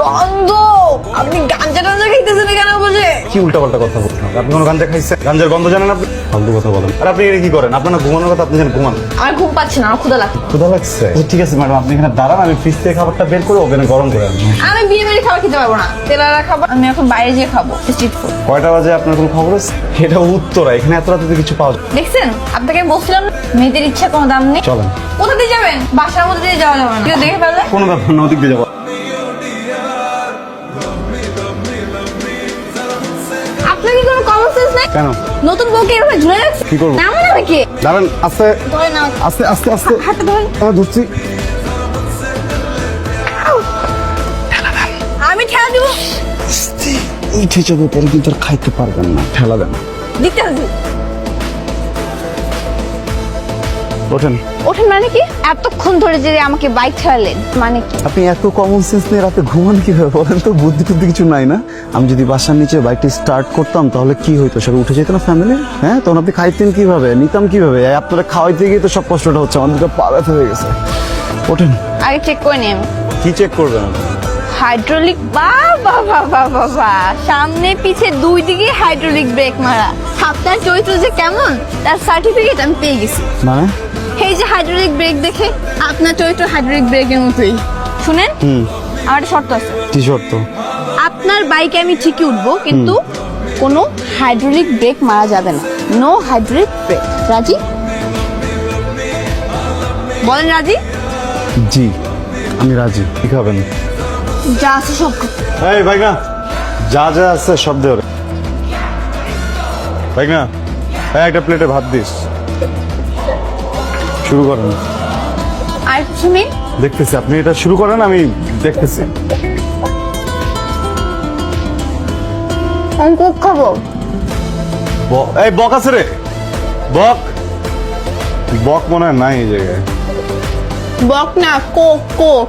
গন্ধ! আপনি গাঞ্জা টাঞ্জা খাইতেছেন কেন বসে কি উল্টাপাল্টা কথা বলছেন আপনি? কোনো গাঞ্জা খাইছেন? গাঞ্জার গন্ধ জানেন আপনি? ফালতু কথা বলেন। আর আপনি এটা কি করেন? আপনার না ঘুমানোর কথা আপনি জানেন ঘুমান। আমার ঘুম পাচ্ছে না আমার ক্ষুদা লাগছে। ক্ষুধা লাগছে? ও, ঠিক আছে ম্যাডাম আপনি এখানে দাঁড়ান আমি ফ্রিজ থেকে খাবারটা বের করে ওখানে গরম করে আনব। আমি বিয়ে বাড়ি খাবার খেতে পারব না। তেলারা খাবার আমি এখন বাইরে গিয়ে খাব স্ট্রিট ফুড কয়টা বাজে আপনার কোনো খবর আছে? এটা উত্তরা এখানে এত রাতে কিছু পাওয়া যায়। দেখছেন? আপনাকে বলছিলাম মেয়েদের ইচ্ছা কোনো দাম নেই। চলেন। কোথা দিয়ে যাবেন? বাসার মধ্যে দিয়ে যাওয়া যাবে না। দেখে ফেলে কোনো ব্যাপার না ওদিক দিয়ে যাব। কেন? নতুন বউকে এভাবে ঝুলে রাখছে কি করব? নামো না নাকি দাঁড়ান আস্তে ধরে নাও। আস্তে আস্তে আস্তে। হাতে ধরে আমি ধরছি। আমি ঠেলা দিব। উঠে যাবে পরে কিন্তু আর খাইতে পারবেন না। ঠেলা দেন। দিতে ওঠেন। ওঠেন মানে কি? এতক্ষণ ধরে যে আমাকে বাইক ঠেলালেন মানে কি? আপনি এত কমন সেন্স নিয়ে রাতে ঘুমান কীভাবে বলেন তো? বুদ্ধি টুদ্ধি কিছু নাই না? আমি যদি বাসার নিচে বাইকটি স্টার্ট করতাম তাহলে কি হইতো? সব উঠে যেত না ফ্যামিলি হ্যাঁ? তখন আপনি খাইতেন কীভাবে? নিতাম কীভাবে? আপনারা খাওয়াইতে গিয়ে তো সব কষ্টটা হচ্ছে আমাদের তো পা ব্যথা হয়ে গেছে। ওঠেন। আগে চেক করে নিন। কি চেক করবেন আপনি? হাইড্রোলিক বা বা বা বা বা বা। সামনে পিছে দুই দিকে হাইড্রোলিক ব্রেক মারা। আপনার চরিত্র যে কেমন তার সার্টিফিকেট আমি পেয়ে গেছি। মানে? এই যে হাইড্রোলিক ব্রেক দেখে আপনার চরিত্র হাইড্রোলিক ব্রেকের মতোই। শুনেন? আমার শর্ত আছে। কি শর্ত? আপনার বাইকে আমি ঠিকই উঠবো কিন্তু কোনো হাইড্রোলিক ব্রেক মারা যাবে না। নো হাইড্রোলিক ব্রেক রাজি? বলেন রাজি? জি আমি রাজি। কি খাবেন? যা আছে সব এই ভাই না যা যা আছে সব দে ওরে। ভাই না এই একটা প্লেটে ভাত দিস। শুরু করেন। আর কিছু নেই? দেখতেছি আপনি এটা শুরু করেন আমি দেখতেছি। অঙ্ক খাব। এই বক আছে রে। বক। বক মনে হয় নাই এই জায়গায়। বক না কোক কোক।